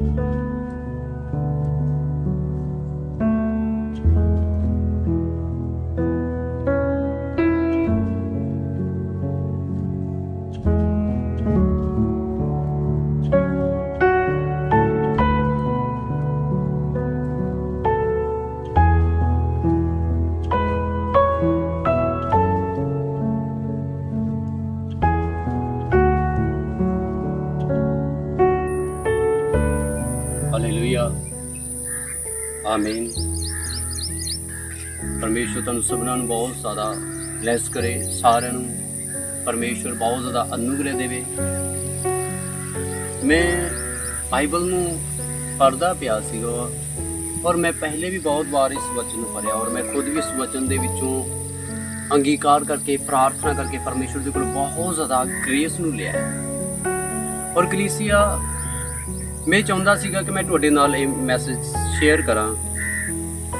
Hallelujah ਆਮੀਨ। ਪਰਮੇਸ਼ਰ ਤੁਹਾਨੂੰ ਸਭਨਾਂ ਨੂੰ ਬਹੁਤ ਜ਼ਿਆਦਾ ਬਲੈਸ ਕਰੇ, ਸਾਰਿਆਂ ਨੂੰ ਪਰਮੇਸ਼ਰ ਬਹੁਤ ਜ਼ਿਆਦਾ ਅਨੁਗ੍ਰਹਿ ਦੇਵੇ। ਮੈਂ ਬਾਈਬਲ ਨੂੰ ਪੜ੍ਹਦਾ ਪਿਆ ਸੀਗਾ ਔਰ ਮੈਂ ਪਹਿਲੇ ਵੀ ਬਹੁਤ ਵਾਰ ਇਸ ਵਚਨ ਨੂੰ ਪੜ੍ਹਿਆ ਔਰ ਮੈਂ ਖੁਦ ਵੀ ਇਸ ਵਚਨ ਦੇ ਵਿੱਚੋਂ ਅੰਗੀਕਾਰ ਕਰਕੇ, ਪ੍ਰਾਰਥਨਾ ਕਰਕੇ ਪਰਮੇਸ਼ਰ ਦੇ ਕੋਲ ਬਹੁਤ ਜ਼ਿਆਦਾ ਗ੍ਰੇਸ ਨੂੰ ਲਿਆ ਔਰ ਕਲੀਸਿਆ, ਮੈਂ ਚਾਹੁੰਦਾ ਸੀਗਾ ਕਿ ਮੈਂ ਤੁਹਾਡੇ ਨਾਲ ਇਹ ਮੈਸੇਜ ਸ਼ੇਅਰ ਕਰਾਂ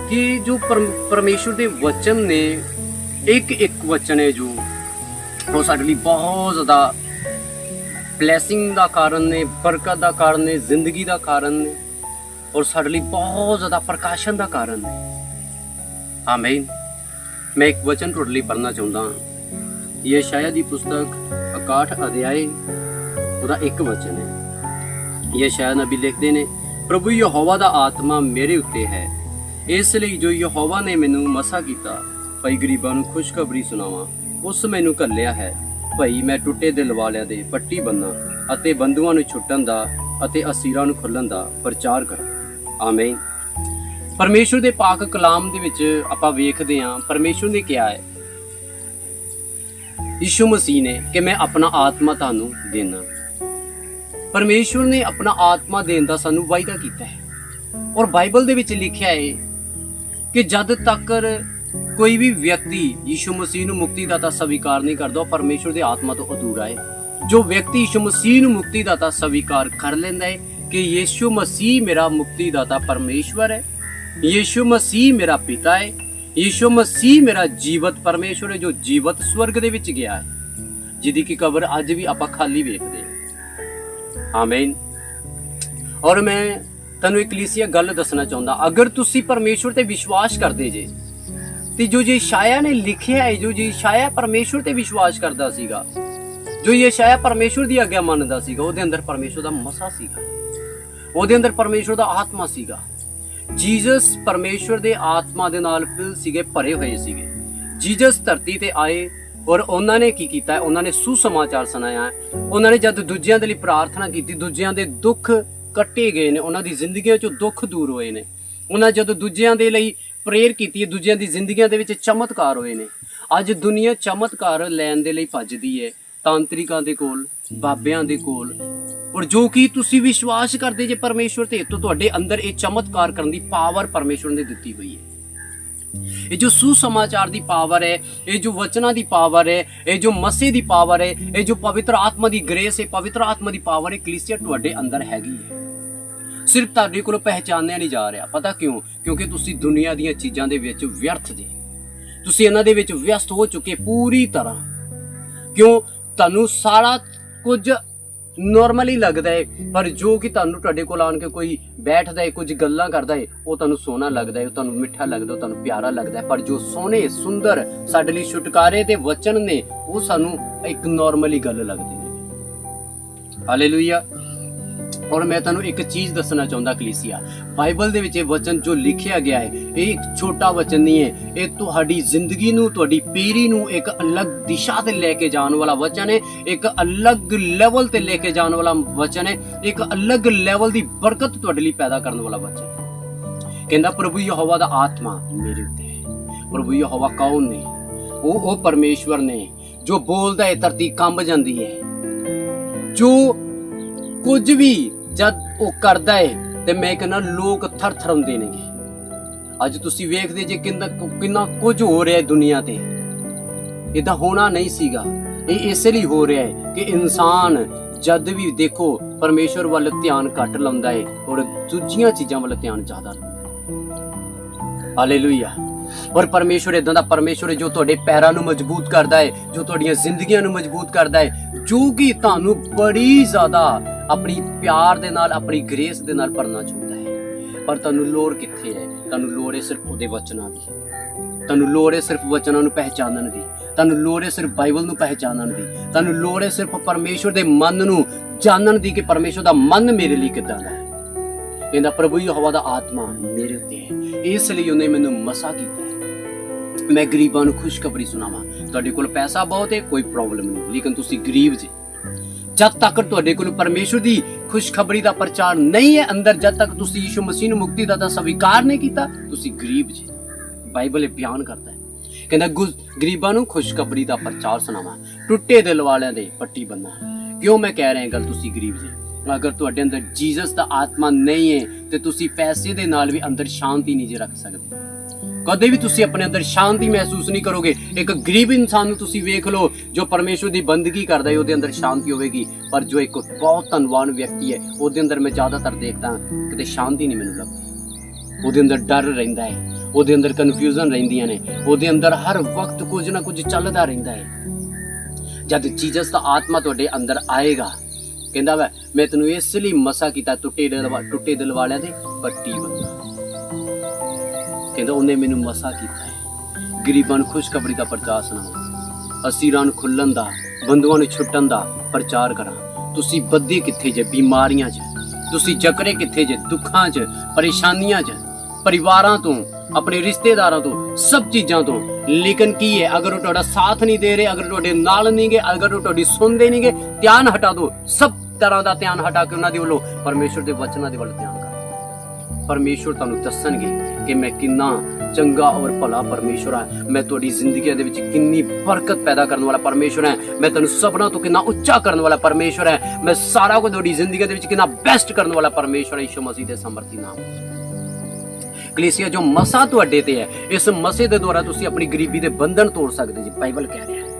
ਕਿ ਜੋ ਪਰਮ- ਪਰਮੇਸ਼ਰ ਦੇ ਵਚਨ ਨੇ ਇੱਕ ਇੱਕ ਵਚਨ ਹੈ ਜੋ, ਉਹ ਸਾਡੇ ਲਈ ਬਹੁਤ ਜ਼ਿਆਦਾ ਬਲੇਸਿੰਗ ਦਾ ਕਾਰਨ ਨੇ, ਬਰਕਤ ਦਾ ਕਾਰਨ ਨੇ, ਜ਼ਿੰਦਗੀ ਦਾ ਕਾਰਨ ਨੇ, ਔਰ ਸਾਡੇ ਲਈ ਬਹੁਤ ਜ਼ਿਆਦਾ ਪ੍ਰਕਾਸ਼ਨ ਦਾ ਕਾਰਨ ਨੇ। ਆਮੀਨ ਮੈਂ ਇੱਕ ਵਚਨ ਤੁਹਾਡੇ ਲਈ ਪੜ੍ਹਨਾ ਚਾਹੁੰਦਾ ਹਾਂ। ਯਸ਼ਾਇਆ ਦੀ ਪੁਸਤਕ 61 ਅਧਿਆਏ, ਉਹਦਾ ਇੱਕ ਵਚਨ ਹੈ। ਯਸ਼ਾਇਆ ਨਬੀ ਲਿਖਦੇ ਨੇ ਪ੍ਰਭੂ ਯਹੋਵਾ ਦਾ ਆਤਮਾ ਮੇਰੇ ਉੱਤੇ ਹੈ। ਇਸ ਲਈ ਜੋ ਯਹੋਵਾ ਨੇ ਮੈਨੂੰ ਮਸਾ ਕੀਤਾ, ਭਈ ਗਰੀਬਾਂ ਨੂੰ ਖੁਸ਼ਖਬਰੀ ਸੁਣਾਵਾਂ, ਉਸ ਮੈਨੂੰ ਘੱਲਿਆ ਹੈ। ਭਈ ਮੈਂ ਟੁੱਟੇ ਦਿਲ ਵਾਲਿਆਂ ਦੇ ਪੱਟੀ ਬੰਨਾਂ ਅਤੇ ਬੰਦੂਆਂ ਨੂੰ ਛੁੱਟਣ ਦਾ ਅਤੇ ਅਸੀਰਾਂ ਨੂੰ ਖੁੱਲਣ ਦਾ ਪ੍ਰਚਾਰ ਕਰਾਂ। ਆਮੀਨ। ਪਰਮੇਸ਼ਰ ਦੇ ਪਾਕ ਕਲਾਮ ਦੇ ਵਿੱਚ ਆਪਾਂ ਵੇਖਦੇ ਹਾਂ, ਪਰਮੇਸ਼ਰ ਨੇ ਕਿਹਾ ਹੈ, ਯਿਸੂ ਮਸੀਹ ਨੇ ਕਿ ਮੈਂ ਆਪਣਾ ਆਤਮਾ ਤੁਹਾਨੂੰ ਦੇਣਾ। ਪਰਮੇਸ਼ਵਰ ਨੇ ਆਪਣਾ ਆਤਮਾ ਦੇਣ ਦਾ ਸਾਨੂੰ ਵਾਅਦਾ ਕੀਤਾ ਹੈ। ਔਰ ਬਾਈਬਲ ਦੇ ਵਿੱਚ ਲਿਖਿਆ ਹੈ ਕਿ ਜਦ ਤੱਕ ਕੋਈ ਵੀ ਵਿਅਕਤੀ ਯਿਸੂ ਮਸੀਹ ਨੂੰ ਮੁਕਤੀ ਦਾਤਾ ਸਵੀਕਾਰ ਨਹੀਂ ਕਰਦਾ, ਉਹ ਪਰਮੇਸ਼ਵਰ ਦੇ ਆਤਮਾ ਤੋਂ ਅਧੂਰਾ ਹੈ। ਜੋ ਵਿਅਕਤੀ ਯਿਸੂ ਮਸੀਹ ਨੂੰ ਮੁਕਤੀ ਦਾਤਾ ਸਵੀਕਾਰ ਕਰ ਲੈਂਦਾ ਹੈ ਕਿ ਯਿਸੂ ਮਸੀਹ ਮੇਰਾ ਮੁਕਤੀ ਦਾਤਾ ਪਰਮੇਸ਼ਵਰ ਹੈ, ਯਿਸੂ ਮਸੀਹ ਮੇਰਾ ਪਿਤਾ ਹੈ, ਯਿਸੂ ਮਸੀਹ ਮੇਰਾ ਜੀਵਤ ਪਰਮੇਸ਼ਵਰ ਹੈ ਜੋ ਜੀਵਤ ਸਵਰਗ ਦੇ ਵਿੱਚ ਗਿਆ ਹੈ। ਜਿਹਦੀ ਕਿ ਕਬਰ ਅੱਜ ਵੀ ਆਪਾਂ ਖਾਲੀ ਵੇਖਦੇ ਹਾਂ। ਆਮੀਨ ਔਰ ਮੈਂ ਤੁਹਾਨੂੰ ਇੱਕ ਲੀਸੀਆ ਗੱਲ ਦੱਸਣਾ ਚਾਹੁੰਦਾ। ਅਗਰ ਤੁਸੀਂ ਪਰਮੇਸ਼ਵਰ ਤੇ ਵਿਸ਼ਵਾਸ ਕਰਦੇ ਜੇ, ਤੇ ਜੋ ਜੇ ਸ਼ਾਇਆ ਨੇ ਲਿਖਿਆ ਹੈ, ਜੋ ਜੇ ਸ਼ਾਇਆ ਪਰਮੇਸ਼ਵਰ ਤੇ ਵਿਸ਼ਵਾਸ ਕਰਦਾ ਸੀਗਾ, ਜੋ ਇਹ ਸ਼ਾਇਆ ਪਰਮੇਸ਼ਵਰ ਦੀ ਆਗਿਆ ਮੰਨਦਾ ਸੀਗਾ, ਉਹਦੇ ਅੰਦਰ ਪਰਮੇਸ਼ਵਰ ਦਾ ਮਸਾ ਸੀਗਾ। ਉਹਦੇ ਅੰਦਰ ਪਰਮੇਸ਼ਵਰ ਦਾ ਆਤਮਾ ਸੀਗਾ। ਜੀਸਸ ਪਰਮੇਸ਼ਵਰ ਦੇ ਆਤਮਾ ਦੇ ਨਾਲ ਫਿਲ ਸੀਗੇ, ਭਰੇ ਹੋਏ ਸੀਗੇ। ਜੀਸਸ ਧਰਤੀ ਤੇ ਆਏ ਔਰ ਉਹਨਾਂ ਨੇ ਕੀ ਕੀਤਾ? ਉਹਨਾਂ ਨੇ ਸੁਸਮਾਚਾਰ ਸੁਣਾਇਆ। ਉਹਨਾਂ ਨੇ ਜਦ ਦੂਜਿਆਂ ਦੇ ਲਈ ਪ੍ਰਾਰਥਨਾ ਕੀਤੀ, ਦੂਜਿਆਂ ਦੇ ਦੁੱਖ ਕੱਟੇ ਗਏ ਨੇ, ਉਹਨਾਂ ਦੀ ਜ਼ਿੰਦਗੀਆਂ ਚੋਂ ਦੁੱਖ ਦੂਰ ਹੋਏ ਨੇ। ਉਹਨਾਂ ਜਦੋਂ ਦੂਜਿਆਂ ਦੇ ਲਈ ਪ੍ਰੇਅਰ ਕੀਤੀ ਹੈ ਦੂਜਿਆਂ ਦੀ ਜ਼ਿੰਦਗੀਆਂ ਦੇ ਵਿੱਚ ਚਮਤਕਾਰ ਹੋਏ ਨੇ। ਅੱਜ ਦੁਨੀਆ ਚਮਤਕਾਰ ਲੈਣ ਦੇ ਲਈ ਭੱਜਦੀ ਹੈ ਤਾਂਤਰਿਕਾਂ ਦੇ ਕੋਲ, ਬਾਬਿਆਂ ਦੇ ਕੋਲ। ਔਰ ਜੋ ਕਿ ਤੁਸੀਂ ਵਿਸ਼ਵਾਸ ਕਰਦੇ ਜੇ ਪਰਮੇਸ਼ਵਰ ਤੇ ਤਾਂ ਤੁਹਾਡੇ ਅੰਦਰ ਇਹ ਚਮਤਕਾਰ ਕਰਨ ਦੀ ਪਾਵਰ ਪਰਮੇਸ਼ਵਰ ਨੇ ਦਿੱਤੀ ਹੋਈ ਹੈ ਇਹ ਜੋ ਸੁਸਮਾਚਾਰ ਦੀ ਪਾਵਰ ਹੈ, ਇਹ ਜੋ ਵਚਨਾਂ ਦੀ ਪਾਵਰ ਹੈ, ਇਹ ਜੋ ਮਸੀਹ ਦੀ ਪਾਵਰ ਹੈ, ਇਹ ਜੋ ਪਵਿੱਤਰ ਆਤਮਾ ਦੀ ਗ੍ਰੇਸ ਹੈ ਪਵਿੱਤਰ ਆਤਮਾ ਦੀ ਪਾਵਰ ਹੈ ਕਲੀਸਿਆ ਤੁਹਾਡੇ ਅੰਦਰ ਹੈਗੀ ਹੈ। ਸਿਰਫ ਤੁਹਾਡੇ ਕੋਲ ਪਹਿਚਾਨਿਆ ਨਹੀਂ ਜਾ ਰਿਹਾ। ਪਤਾ ਕਿਉਂ? ਕਿਉਂਕਿ ਤੁਸੀਂ ਦੁਨੀਆ ਦੀਆਂ ਚੀਜ਼ਾਂ ਦੇ ਵਿੱਚ ਵਿਅਰਥ ਜੇ। ਤੁਸੀਂ ਇਹਨਾਂ ਦੇ ਵਿੱਚ ਵਿਅਸਤ ਹੋ ਚੁੱਕੇ ਪੂਰੀ ਤਰ੍ਹਾਂ। ਕਿਉਂ? ਤੁਹਾਨੂੰ ਸਾਰਾ ਕੁਝ ਨਾਰਮਲੀ ਲੱਗਦਾ ਹੈ ਪਰ ਜੋ ਕਿ ਤੁਹਾਨੂੰ ਤੁਹਾਡੇ ਕੋਲ ਆਣ ਕੇ ਕੋਈ ਬੈਠਦਾ ਹੈ ਕੁਝ ਗੱਲਾਂ ਕਰਦਾ ਹੈ ਉਹ ਤੁਹਾਨੂੰ ਸੋਹਣਾ ਲੱਗਦਾ ਹੈ ਉਹ ਤੁਹਾਨੂੰ ਮਿੱਠਾ ਲੱਗਦਾ, ਉਹ ਤੁਹਾਨੂੰ ਪਿਆਰਾ ਲੱਗਦਾ ਹੈ ਪਰ ਜੋ ਸੋਹਣੇ, ਸੁੰਦਰ, ਸਾਡੇ ਲਈ ਛੁਟਕਾਰੇ ਦੇ ਵਚਨ ਨੇ, ਉਹ ਸਾਨੂੰ ਇੱਕ ਨਾਰਮਲੀ ਗੱਲ ਲੱਗਦੀ ਨੇ ਹਾਲੇਲੂਇਆ ਔਰ ਮੈਂ ਤੁਹਾਨੂੰ ਇੱਕ ਚੀਜ਼ ਦੱਸਣਾ ਚਾਹੁੰਦਾ, ਕਲੀਸਿਆ। ਬਾਈਬਲ ਦੇ ਵਿੱਚ ਇਹ ਵਚਨ ਜੋ ਲਿਖਿਆ ਗਿਆ ਹੈ, ਇਹ ਇੱਕ ਛੋਟਾ ਵਚਨ ਨਹੀਂ ਹੈ, ਇਹ ਤੁਹਾਡੀ ਜ਼ਿੰਦਗੀ ਨੂੰ, ਤੁਹਾਡੀ ਪੀੜ੍ਹੀ ਨੂੰ ਇੱਕ ਅਲੱਗ ਦਿਸ਼ਾ ਤੇ ਲੈ ਕੇ ਜਾਣ ਵਾਲਾ ਵਚਨ ਹੈ, ਇੱਕ ਅਲੱਗ ਲੈਵਲ ਤੇ ਲੈ ਕੇ ਜਾਣ ਵਾਲਾ ਵਚਨ ਹੈ, ਇੱਕ ਅਲੱਗ ਲੈਵਲ ਦੀ ਬਰਕਤ ਤੁਹਾਡੇ ਲਈ ਪੈਦਾ ਕਰਨ ਵਾਲਾ ਵਚਨ ਹੈ। ਕਹਿੰਦਾ, ਪ੍ਰਭੂ ਯਹੋਵਾ ਦਾ ਆਤਮਾ ਮੇਰੇ ਉੱਤੇ ਹੈ। ਪ੍ਰਭੂ ਯਹੋਵਾ ਕੌਣ ਨੇ? ਉਹ ਉਹ ਪਰਮੇਸ਼ਵਰ ਨੇ, ਜੋ ਬੋਲਦਾ ਹੈ, ਧਰਤੀ ਕੰਬ ਜਾਂਦੀ ਹੈ। ਜੋ ਕੁਝ ਵੀ ਜਦ ਉਹ ਕਰਦਾ ਏ, ਤੇ ਮੈਂ ਕਹਿੰਦਾ ਲੋਕ ਥਰ ਥਰਮਦੇ ਨੇਗੇ ਅੱਜ ਤੁਸੀਂ ਵੇਖਦੇ ਜੇ ਕਿੰਨਾ ਕਿੰਨਾ ਕੁਝ ਹੋ ਰਿਹਾ ਹੈ ਦੁਨੀਆ ਤੇ। ਇਹਦਾ ਹੋਣਾ ਨਹੀਂ ਸੀਗਾ। ਇਹ ਇਸੇ ਲਈ ਹੋ ਰਿਹਾ ਹੈ ਕਿ ਇਨਸਾਨ ਜਦ ਵੀ ਦੇਖੋ, ਪਰਮੇਸ਼ਵਰ ਵੱਲ ਧਿਆਨ ਘੱਟ ਲਾਉਂਦਾ ਏ ਔਰ ਦੂਜੀਆਂ ਚੀਜ਼ਾਂ ਵੱਲ ਧਿਆਨ ਜ਼ਿਆਦਾ ਲਾਉਂਦਾ ਹੈ ਹਾਲੇਲੂਇਆ। ਔਰ ਪਰਮੇਸ਼ਵਰ ਇਦਾਂ ਦਾ ਪਰਮੇਸ਼ਵਰ ਹੈ ਜੋ ਤੁਹਾਡੇ ਪੈਰਾਂ ਨੂੰ ਮਜ਼ਬੂਤ ਕਰਦਾ ਹੈ, ਜੋ ਤੁਹਾਡੀਆਂ ਜ਼ਿੰਦਗੀਆਂ ਨੂੰ ਮਜ਼ਬੂਤ ਕਰਦਾ ਹੈ, ਜੋ ਕਿ ਤੁਹਾਨੂੰ ਬੜੀ ਜ਼ਿਆਦਾ ਆਪਣੀ ਪਿਆਰ ਦੇ ਨਾਲ, ਆਪਣੀ ਗ੍ਰੇਸ ਦੇ ਨਾਲ ਭਰਨਾ ਚਾਹੁੰਦਾ ਹੈ। ਪਰ ਤੁਹਾਨੂੰ ਲੋੜ ਕਿੱਥੇ ਹੈ? ਤੁਹਾਨੂੰ ਲੋੜ ਹੈ ਸਿਰਫ ਉਹਦੇ ਵਚਨਾਂ ਦੀ। ਤੁਹਾਨੂੰ ਲੋੜ ਹੈ ਸਿਰਫ ਵਚਨਾਂ ਨੂੰ ਪਹਿਚਾਨਣ ਦੀ। ਤੁਹਾਨੂੰ ਲੋੜ ਹੈ ਸਿਰਫ ਬਾਈਬਲ ਨੂੰ ਪਹਿਚਾਨਣ ਦੀ। ਤੁਹਾਨੂੰ ਲੋੜ ਹੈ ਸਿਰਫ ਪਰਮੇਸ਼ਵਰ ਦੇ ਮਨ ਨੂੰ ਜਾਣਨ ਦੀ ਕਿ ਪਰਮੇਸ਼ਵਰ ਦਾ ਮਨ ਮੇਰੇ ਲਈ ਕਿੱਦਾਂ ਦਾ ਹੈ। ਕਹਿੰਦਾ, ਪ੍ਰਭੂ ਯਹੋਵਾ ਦਾ ਆਤਮਾ ਮੇਰੇ ਉੱਤੇ ਹੈ। ਇਸ ਲਈ ਉਹਨੇ ਮੈਨੂੰ ਮਸਾ ਕੀਤਾ। ਮੈਂ ਗਰੀਬਾਂ ਨੂੰ ਖੁਸ਼ਖਬਰੀ ਸੁਣਾਵਾਂ। ਤੁਹਾਡੇ ਕੋਲ ਪੈਸਾ ਬਹੁਤ ਹੈ, ਕੋਈ ਪ੍ਰੋਬਲਮ ਨਹੀਂ। ਲੇਕਿਨ ਤੁਸੀਂ ਗਰੀਬ ਜੀ। ਜਦ ਤੱਕ ਤੁਹਾਡੇ ਕੋਲ ਪਰਮੇਸ਼ਵਰ ਦੀ ਖੁਸ਼ਖਬਰੀ ਦਾ ਪ੍ਰਚਾਰ ਨਹੀਂ ਹੈ ਅੰਦਰ, ਜਦ ਤੱਕ ਤੁਸੀਂ ਯੀਸ਼ੂ ਮਸੀਹ ਨੂੰ ਮੁਕਤੀ ਦਾਤਾ ਸਵੀਕਾਰ ਨਹੀਂ ਕੀਤਾ, ਤੁਸੀਂ ਗਰੀਬ ਜੀ। ਬਾਈਬਲ ਇਹ ਬਿਆਨ ਕਰਦਾ ਹੈ। ਕਹਿੰਦਾ, ਗੁ- ਗਰੀਬਾਂ ਨੂੰ ਖੁਸ਼ਖਬਰੀ ਦਾ ਪ੍ਰਚਾਰ ਸੁਣਾਵਾਂ। ਟੁੱਟੇ ਦਿਲ ਵਾਲਿਆਂ ਦੇ ਪੱਟੀ ਬੰਨਾ ਕਿਉਂ ਮੈਂ ਕਹਿ ਰਿਹਾ ਗੱਲ? ਤੁਸੀਂ ਗਰੀਬ ਜੀ। ਅਗਰ ਤੁਹਾਡੇ ਅੰਦਰ ਜੀਸਸ ਦਾ ਆਤਮਾ ਨਹੀਂ ਹੈ, ਤੇ ਤੁਸੀਂ ਪੈਸੇ ਦੇ ਨਾਲ ਵੀ ਅੰਦਰ ਸ਼ਾਂਤੀ ਨਹੀਂ ਜੇ ਰੱਖ ਸਕਦੇ। ਕਦੇ ਵੀ ਤੁਸੀਂ ਆਪਣੇ ਅੰਦਰ ਸ਼ਾਂਤੀ ਮਹਿਸੂਸ ਨਹੀਂ ਕਰੋਗੇ। ਇੱਕ ਗਰੀਬ ਇਨਸਾਨ ਨੂੰ ਤੁਸੀਂ ਵੇਖ ਲਓ, ਜੋ ਪਰਮੇਸ਼ਵਰ ਦੀ ਬੰਦਗੀ ਕਰਦਾ ਹੈ, ਉਹਦੇ ਅੰਦਰ ਸ਼ਾਂਤੀ ਹੋਵੇਗੀ। ਪਰ ਜੋ ਇੱਕ ਬਹੁਤ ਧਨਵਾਨ ਵਿਅਕਤੀ ਹੈ, ਉਹਦੇ ਅੰਦਰ ਮੈਂ ਜ਼ਿਆਦਾਤਰ ਦੇਖਦਾ, ਕਿਤੇ ਸ਼ਾਂਤੀ ਨਹੀਂ ਮੈਨੂੰ ਲੱਗਦੀ। ਉਹਦੇ ਅੰਦਰ ਡਰ ਰਹਿੰਦਾ ਹੈ, ਉਹਦੇ ਅੰਦਰ ਕਨਫਿਊਜ਼ਨ ਰਹਿੰਦੀਆਂ ਨੇ, ਉਹਦੇ ਅੰਦਰ ਹਰ ਵਕਤ ਕੁਝ ਨਾ ਕੁਝ ਚੱਲਦਾ ਰਹਿੰਦਾ ਹੈ। ਜਦ ਜੀਸਸ ਦਾ ਆਤਮਾ ਤੁਹਾਡੇ ਅੰਦਰ ਆਏਗਾ ਕਹਿੰਦਾ ਵਾ, ਮੈਂ ਤੈਨੂੰ ਇਸ ਲਈ ਮਸਾ ਕੀਤਾ ਟੁੱਟੇ ਦਿਲ ਟੁੱਟੇ ਦਿਲ ਵਾਲਿਆਂ ਦੇ ਪੱਟੀ ਬੰਦਾ ਕਹਿੰਦਾ ਉਹਨੇ ਮੈਨੂੰ ਮਸਾ ਕੀਤਾ ਹੈ। ਗਰੀਬਾਂ ਨੂੰ ਖੁਸ਼ਖਬਰੀ ਦਾ ਪ੍ਰਚਾਰ ਸੁਣਾਵਾਂ ਅਸੀਰਾਂ ਨੂੰ ਖੁੱਲਣ ਦਾ, ਬੰਦੂਆਂ ਨੂੰ ਛੁੱਟਣ ਦਾ ਪ੍ਰਚਾਰ ਕਰਾਂ ਤੁਸੀਂ ਬੱਦੀ ਕਿੱਥੇ ਜੇ, ਬਿਮਾਰੀਆਂ 'ਚ? ਤੁਸੀਂ ਜਕਰੇ ਕਿੱਥੇ ਜੇ, ਦੁੱਖਾਂ 'ਚ, ਪਰੇਸ਼ਾਨੀਆਂ 'ਚ? ਪਰਿਵਾਰਾਂ ਤੋਂ, ਆਪਣੇ ਰਿਸ਼ਤੇਦਾਰਾਂ ਤੋਂ, ਸਭ ਚੀਜ਼ਾਂ ਤੋਂ। ਲੇਕਿਨ ਕੀ ਹੈ, ਅਗਰ ਉਹ ਤੁਹਾਡਾ ਸਾਥ ਨਹੀਂ ਦੇ ਰਹੇ, ਅਗਰ ਤੁਹਾਡੇ ਨਾਲ ਨਹੀਂ ਗਏ, ਅਗਰ ਉਹ ਤੁਹਾਡੀ ਸੁਣਦੇ ਨਹੀਂ ਗਏ, ਧਿਆਨ ਹਟਾ ਦਿਓ। ਸਭ ਤਰ੍ਹਾਂ ਦਾ ਧਿਆਨ ਹਟਾ ਕੇ ਉਹਨਾਂ ਦੇ ਵੱਲੋਂ ਪਰਮੇਸ਼ਵਰ ਦੇ ਵਚਨਾਂ ਦੇ ਵੱਲ ਧਿਆਨ ਕਰੋ। ਪਰਮੇਸ਼ਵਰ ਤੁਹਾਨੂੰ ਦੱਸਣਗੇ ਕਿ ਮੈਂ ਕਿੰਨਾ ਚੰਗਾ ਔਰ ਭਲਾ ਪਰਮੇਸ਼ਵਰ ਹਾਂ। ਮੈਂ ਤੁਹਾਡੀ ਜ਼ਿੰਦਗੀ ਦੇ ਵਿੱਚ ਕਿੰਨੀ ਬਰਕਤ ਪੈਦਾ ਕਰਨ ਵਾਲਾ ਪਰਮੇਸ਼ਵਰ ਹੈ। ਮੈਂ ਤੁਹਾਨੂੰ ਸਭਨਾਂ ਤੋਂ ਕਿੰਨਾ ਉੱਚਾ ਕਰਨ ਵਾਲਾ ਪਰਮੇਸ਼ਵਰ ਹੈ। ਮੈਂ ਸਾਰਾ ਕੁਝ ਤੁਹਾਡੀ ਜ਼ਿੰਦਗੀ ਦੇ ਵਿੱਚ ਕਿੰਨਾ ਬੈਸਟ ਕਰਨ ਵਾਲਾ ਪਰਮੇਸ਼ਵਰ ਹੈ। ਯਿਸੂ ਮਸੀਹ ਦੇ ਸਮਰਥੀ ਨਾਮ ਵਿੱਚ। ਕਲੀਸਿਆ ਜੋ ਮਸਾ ਤੁਹਾਡੇ ਤੇ ਹੈ, ਇਸ ਮਸੇ ਦੇ ਦੁਆਰਾ ਤੁਸੀਂ ਆਪਣੀ ਗਰੀਬੀ ਦੇ ਬੰਧਨ ਤੋੜ ਸਕਦੇ ਜੀ, ਬਾਈਬਲ ਕਹਿ ਰਿਹਾ ਹੈ।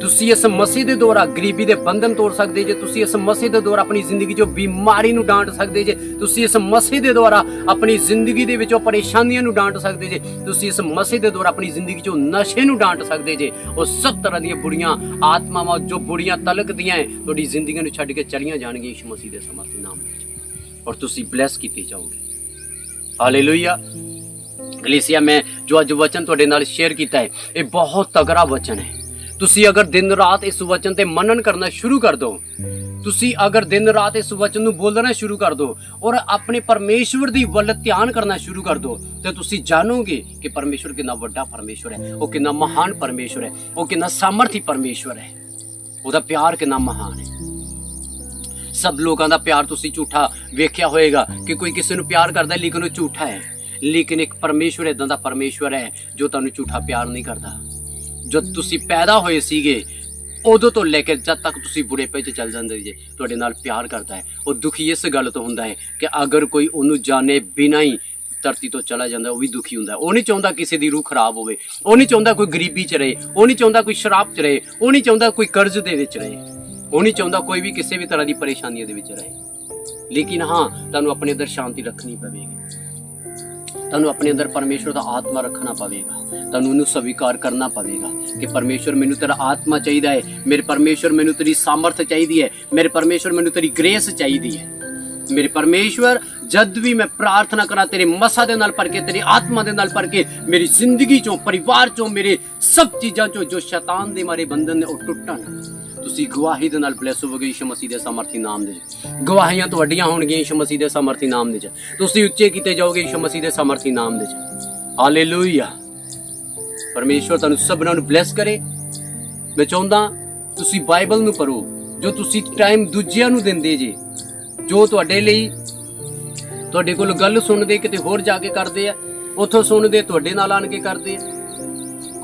ਤੁਸੀਂ ਇਸ ਮਸੀਹ ਦੇ ਦੁਆਰਾ ਗਰੀਬੀ ਦੇ ਬੰਧਨ ਤੋੜ ਸਕਦੇ ਜੇ, ਤੁਸੀਂ ਇਸ ਮਸੀਹ ਦੇ ਦੁਆਰਾ ਆਪਣੀ ਜ਼ਿੰਦਗੀ ਚੋਂ ਬਿਮਾਰੀ ਨੂੰ ਡਾਂਟ ਸਕਦੇ ਜੇ, ਤੁਸੀਂ ਇਸ ਮਸੀਹ ਦੇ ਦੁਆਰਾ ਆਪਣੀ ਜ਼ਿੰਦਗੀ ਦੇ ਵਿੱਚੋਂ ਪਰੇਸ਼ਾਨੀਆਂ ਨੂੰ ਡਾਂਟ ਸਕਦੇ ਜੇ, ਤੁਸੀਂ ਇਸ ਮਸੀਹ ਦੇ ਦੁਆਰਾ ਆਪਣੀ ਜ਼ਿੰਦਗੀ ਚੋਂ ਨਸ਼ੇ ਨੂੰ ਡਾਂਟ ਸਕਦੇ ਜੇ, ਉਹ ਸਭ ਤਰ੍ਹਾਂ ਦੀਆਂ ਬੁਰੀਆਂ ਆਤਮਾਵਾਂ ਜੋ ਬੁਰੀਆਂ ਤਲਕਦੀਆਂ ਹੈ ਤੁਹਾਡੀ ਜ਼ਿੰਦਗੀ ਨੂੰ ਛੱਡ ਕੇ ਚਲੀਆਂ ਜਾਣਗੀਆਂ ਯਿਸੂ ਮਸੀਹ ਦੇ ਸਮਰਥ ਨਾਮ ਵਿੱਚ। ਔਰ ਤੁਸੀਂ ਬਲੈਸ ਕੀਤੇ ਜਾਓਗੇ। ਹਾਲੇਲੂਇਆ ਗਲੀਸੀਆ ਮੈਂ ਜੋ ਅੱਜ ਵਚਨ ਤੁਹਾਡੇ ਨਾਲ ਸ਼ੇਅਰ ਕੀਤਾ ਹੈ, ਇਹ ਬਹੁਤ ਤਗੜਾ ਵਚਨ ਹੈ। ਤੁਸੀਂ ਅਗਰ ਦਿਨ ਰਾਤ ਇਸ ਵਚਨ ਤੇ ਮੰਨਣ ਕਰਨਾ ਸ਼ੁਰੂ ਕਰ ਦਿਓ ਤੁਸੀਂ ਅਗਰ ਦਿਨ ਰਾਤ ਇਸ ਵਚਨ ਨੂੰ ਬੋਲਣਾ ਸ਼ੁਰੂ ਕਰ ਦਿਓ ਔਰ ਆਪਣੇ ਪਰਮੇਸ਼ਵਰ ਦੀ ਵੱਲ ਧਿਆਨ ਕਰਨਾ ਸ਼ੁਰੂ ਕਰ ਦਿਓ ਤੇ ਤੁਸੀਂ ਜਾਣੋਗੇ ਕਿ ਪਰਮੇਸ਼ਵਰ ਕਿੰਨਾ ਵੱਡਾ ਪਰਮੇਸ਼ਵਰ ਹੈ, ਉਹ ਕਿੰਨਾ ਮਹਾਨ ਪਰਮੇਸ਼ਵਰ ਹੈ, ਉਹ ਕਿੰਨਾ ਸਾਮਰਥੀ ਪਰਮੇਸ਼ਵਰ ਹੈ। ਉਹਦਾ ਪਿਆਰ ਕਿੰਨਾ ਮਹਾਨ ਹੈ। ਸਭ ਲੋਕਾਂ ਦਾ ਪਿਆਰ ਤੁਸੀਂ ਝੂਠਾ ਵੇਖਿਆ ਹੋਵੇਗਾ ਕਿ ਕੋਈ ਕਿਸੇ ਨੂੰ ਪਿਆਰ ਕਰਦਾ ਲੇਕਿਨ ਉਹ ਝੂਠਾ ਹੈ। ਲੇਕਿਨ ਇੱਕ ਪਰਮੇਸ਼ਵਰ ਇਦਾਂ ਦਾ ਪਰਮੇਸ਼ਵਰ ਹੈ ਜੋ ਤੁਹਾਨੂੰ ਝੂਠਾ ਪਿਆਰ ਨਹੀਂ ਕਰਦਾ। ਜਦ ਤੁਸੀਂ ਪੈਦਾ ਹੋਏ ਸੀਗੇ, ਉਦੋਂ ਤੋਂ ਲੈ ਕੇ ਜਦ ਤੱਕ ਤੁਸੀਂ ਬੁਢੇਪੇ 'ਚ ਚੱਲ ਜਾਂਦੇ ਜੇ ਤੁਹਾਡੇ ਨਾਲ ਪਿਆਰ ਕਰਦਾ ਹੈ। ਉਹ ਦੁਖੀ ਇਸ ਗੱਲ ਤੋਂ ਹੁੰਦਾ ਹੈ ਕਿ ਅਗਰ ਕੋਈ ਉਹਨੂੰ ਜਾਣੇ ਬਿਨਾਂ ਹੀ ਧਰਤੀ ਤੋਂ ਚਲਾ ਜਾਂਦਾ, ਉਹ ਵੀ ਦੁਖੀ ਹੁੰਦਾ ਉਹ ਨਹੀਂ ਚਾਹੁੰਦਾ ਕਿਸੇ ਦੀ ਰੂਹ ਖਰਾਬ ਹੋਵੇ। ਉਹ ਨਹੀਂ ਚਾਹੁੰਦਾ ਕੋਈ ਗਰੀਬੀ 'ਚ ਰਹੇ। ਉਹ ਨਹੀਂ ਚਾਹੁੰਦਾ ਕੋਈ ਸ਼ਰਾਬ 'ਚ ਰਹੇ। ਉਹ ਨਹੀਂ ਚਾਹੁੰਦਾ ਕੋਈ ਕਰਜ਼ ਦੇ ਵਿੱਚ ਰਹੇ। ਉਹ ਨਹੀਂ ਚਾਹੁੰਦਾ ਕੋਈ ਵੀ ਕਿਸੇ ਵੀ ਤਰ੍ਹਾਂ ਦੀ ਪਰੇਸ਼ਾਨੀ ਦੇ ਵਿੱਚ ਰਹੇ। ਲੇਕਿਨ ਹਾਂ, ਤੁਹਾਨੂੰ ਆਪਣੇ ਅੰਦਰ ਸ਼ਾਂਤੀ ਰੱਖਣੀ ਪਵੇਗੀ। ਤੁਹਾਨੂੰ ਆਪਣੇ ਅੰਦਰ ਪਰਮੇਸ਼ਵਰ ਦਾ ਆਤਮਾ ਰੱਖਣਾ ਪਵੇਗਾ। ਤੁਹਾਨੂੰ ਉਹਨੂੰ ਸਵੀਕਾਰ ਕਰਨਾ ਪਵੇਗਾ ਕਿ ਪਰਮੇਸ਼ਵਰ ਮੈਨੂੰ ਤੇਰਾ ਆਤਮਾ ਚਾਹੀਦਾ ਹੈ, ਮੇਰੇ ਪਰਮੇਸ਼ਵਰ ਮੈਨੂੰ ਤੇਰੀ ਸਾਮਰਥ ਚਾਹੀਦੀ ਹੈ, ਮੇਰੇ ਪਰਮੇਸ਼ਵਰ ਮੈਨੂੰ ਤੇਰੀ ਗ੍ਰੇਸ ਚਾਹੀਦੀ ਹੈ। ਮੇਰੇ ਪਰਮੇਸ਼ਵਰ, ਜਦ ਵੀ ਮੈਂ ਪ੍ਰਾਰਥਨਾ ਕਰਾਂ ਤੇਰੇ ਮਸਾ ਦੇ ਨਾਲ ਭਰ ਕੇ, ਤੇਰੀ ਆਤਮਾ ਦੇ ਨਾਲ ਭਰ ਕੇ, ਮੇਰੀ ਜ਼ਿੰਦਗੀ ਚੋਂ, ਪਰਿਵਾਰ ਚੋਂ, ਮੇਰੇ ਸਭ ਚੀਜ਼ਾਂ ਚੋਂ ਜੋ ਸ਼ੈਤਾਨ ਦੇ ਮਾਰੇ ਬੰਧਨ ਨੇ ਉਹ ਟੁੱਟਣ। ਤੁਸੀਂ ਗਵਾਹੀ ਦੇ ਨਾਲ ਬਲੈਸ ਹੋਵੋਗੇ ਯਿਸੂ ਮਸੀਹ ਦੇ ਸਮਰਥੀ ਨਾਮ ਦੇ ਗਵਾਹੀਆਂ ਤੁਹਾਡੀਆਂ ਹੋਣਗੀਆਂ ਯਿਸੂ ਮਸੀਹ ਦੇ ਸਮਰਥੀ ਨਾਮ ਦੇ ਵਿੱਚ। ਤੁਸੀਂ ਉੱਚੇ ਕੀਤੇ ਜਾਓਗੇ ਯਿਸੂ ਮਸੀਹ ਦੇ ਸਮਰਥੀ ਨਾਮ ਦੇ ਵਿੱਚ। ਹਾਲੇਲੂਇਆ। ਪਰਮੇਸ਼ਵਰ ਤੁਹਾਨੂੰ ਸਭਨਾਂ ਨੂੰ ਬਲੈਸ ਕਰੇ। ਮੈਂ ਚਾਹੁੰਦਾ ਤੁਸੀਂ ਬਾਈਬਲ ਨੂੰ ਪੜੋ ਜੋ ਤੁਸੀਂ ਟਾਈਮ ਦੂਜਿਆਂ ਨੂੰ ਦਿੰਦੇ ਜੇ, ਜੋ ਤੁਹਾਡੇ ਲਈ ਤੁਹਾਡੇ ਕੋਲ ਗੱਲ ਸੁਣਦੇ, ਕਿਤੇ ਹੋਰ ਜਾ ਕੇ ਕਰਦੇ ਆ, ਉੱਥੋਂ ਸੁਣਦੇ, ਤੁਹਾਡੇ ਨਾਲ ਆਣ ਕੇ ਕਰਦੇ ਆ।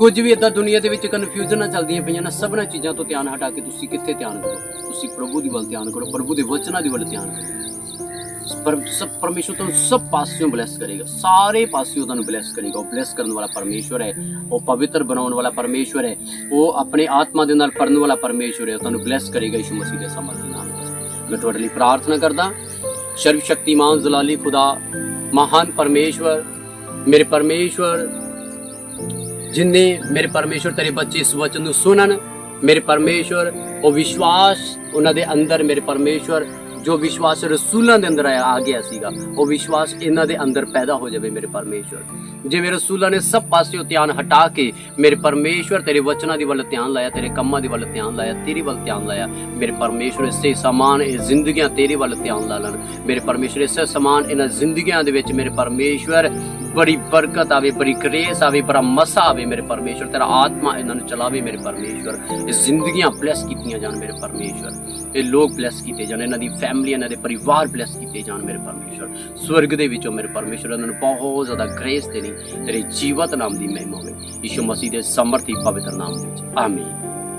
ਕੁਝ ਵੀ ਇਦਾਂ ਦੁਨੀਆ ਦੇ ਵਿੱਚ ਕਨਫਿਊਜ਼ਨਾਂ ਚੱਲਦੀਆਂ ਪਈਆਂ ਨੇ, ਸਭਨਾਂ ਚੀਜ਼ਾਂ ਤੋਂ ਧਿਆਨ ਹਟਾ ਕੇ ਤੁਸੀਂ ਕਿੱਥੇ ਧਿਆਨ ਕਰੋ? ਤੁਸੀਂ ਪ੍ਰਭੂ ਦੀ ਵੱਲ ਧਿਆਨ ਕਰੋ, ਪ੍ਰਭੂ ਦੇ ਵਚਨਾਂ ਦੀ ਵੱਲ ਧਿਆਨ ਕਰੋ। ਪਰ ਸਭ ਪਰਮੇਸ਼ਵਰ ਤੁਹਾਨੂੰ ਸਭ ਪਾਸਿਓਂ ਬਲੈਸ ਕਰੇਗਾ, ਸਾਰੇ ਪਾਸਿਓਂ ਤੁਹਾਨੂੰ ਬਲੈਸ ਕਰੇਗਾ। ਉਹ ਬਲੈਸ ਕਰਨ ਵਾਲਾ ਪਰਮੇਸ਼ਵਰ ਹੈ, ਉਹ ਪਵਿੱਤਰ ਬਣਾਉਣ ਵਾਲਾ ਪਰਮੇਸ਼ਵਰ ਹੈ, ਉਹ ਆਪਣੇ ਆਤਮਾ ਦੇ ਨਾਲ ਭਰਨ ਵਾਲਾ ਪਰਮੇਸ਼ਵਰ ਹੈ, ਉਹ ਤੁਹਾਨੂੰ ਬਲੈਸ ਕਰੇਗਾ ਯਿਸੂ ਮਸੀਹ ਦੇ ਸਮਰਥੀ ਨਾਮ ਮੈਂ ਤੁਹਾਡੇ ਲਈ ਪ੍ਰਾਰਥਨਾ ਕਰਦਾ ਸਰਵ ਸ਼ਕਤੀਮਾਨ ਜ਼ਲਾਲੀ ਖੁਦਾ, ਮਹਾਨ ਪਰਮੇਸ਼ਵਰ, ਮੇਰੇ ਪਰਮੇਸ਼ਵਰ ਜਿਨਨੇ ਮੇਰੇ ਪਰਮੇਸ਼ਵਰ ਤੇਰੇ ਬੱਚੇ ਇਸ ਵਚਨ ਨੂੰ ਸੁਣਨ, ਮੇਰੇ ਪਰਮੇਸ਼ਵਰ, ਉਹ ਵਿਸ਼ਵਾਸ ਉਹਨਾਂ ਦੇ ਅੰਦਰ, ਮੇਰੇ ਪਰਮੇਸ਼ਵਰ, ਜੋ ਵਿਸ਼ਵਾਸ ਰਸੂਲਾਂ ਦੇ ਅੰਦਰ ਆ ਗਿਆ ਸੀਗਾ, ਉਹ ਵਿਸ਼ਵਾਸ ਇਹਨਾਂ ਦੇ ਅੰਦਰ ਪੈਦਾ ਹੋ ਜਾਵੇ ਮੇਰੇ ਪਰਮੇਸ਼ਵਰ। ਜਿਵੇਂ ਰਸੂਲਾਂ ਨੇ ਸਭ ਪਾਸਿਓਂ ਧਿਆਨ ਹਟਾ ਕੇ ਮੇਰੇ ਪਰਮੇਸ਼ਵਰ ਤੇਰੇ ਵਚਨਾਂ ਦੀ ਵੱਲ ਧਿਆਨ ਲਾਇਆ, ਤੇਰੇ ਕੰਮਾਂ ਦੀ ਵੱਲ ਧਿਆਨ ਲਾਇਆ, ਤੇਰੀ ਵੱਲ ਧਿਆਨ ਲਾਇਆ, ਮੇਰੇ ਪਰਮੇਸ਼ਵਰ ਇਸੇ ਸਮਾਨ, ਇਹ ਜ਼ਿੰਦਗੀਆਂ ਤੇਰੇ ਵੱਲ ਧਿਆਨ ਲਾ ਲੈਣ। ਮੇਰੇ ਪਰਮੇਸ਼ਵਰ ਇਸੇ ਸਮਾਨ ਇਹਨਾਂ ਜ਼ਿੰਦਗੀਆਂ ਦੇ ਵਿੱਚ ਮੇਰੇ ਪਰਮੇਸ਼ਵਰ ਬੜੀ ਬਰਕਤ ਆਵੇ, ਬੜੀ ਗ੍ਰੇਸ ਆਵੇ, ਬੜਾ ਮਸਾ ਆਵੇ ਮੇਰੇ ਪਰਮੇਸ਼ਵਰ। ਤੇਰਾ ਆਤਮਾ ਇਹਨਾਂ ਨੂੰ ਚਲਾਵੇ ਮੇਰੇ ਪਰਮੇਸ਼ਵਰ। ਇਹ ਜ਼ਿੰਦਗੀਆਂ ਬਲੈਸ ਕੀਤੀਆਂ ਜਾਣ ਮੇਰੇ ਪਰਮੇਸ਼ਵਰ। ਇਹ ਲੋਕ ਬਲੈਸ ਕੀਤੇ ਜਾਣ, ਇਹਨਾਂ ਦੀ ਫੈਮਿਲੀ ਇਹਨਾਂ ਦੇ ਪਰਿਵਾਰ ਬਲੈਸ ਕੀਤੇ ਜਾਣ ਮੇਰੇ ਪਰਮੇਸ਼ਵਰ। ਸਵਰਗ ਦੇ ਵਿੱਚੋਂ ਮੇਰੇ ਪਰਮੇਸ਼ਵਰ ਇਹਨਾਂ ਨੂੰ ਬਹੁਤ ਜ਼ਿਆਦਾ ਗ੍ਰੇਸ ਦੇਣੀ ਤੇਰੇ ਜੀਵਤ ਨਾਮ ਦੀ ਮਹਿਮਾ ਹੋਵੇ। ਯਿਸੂ ਮਸੀਹ ਦੇ ਸਮਰਥੀ ਪਵਿੱਤਰ ਨਾਮ ਵਿੱਚ। ਆਮੀਨ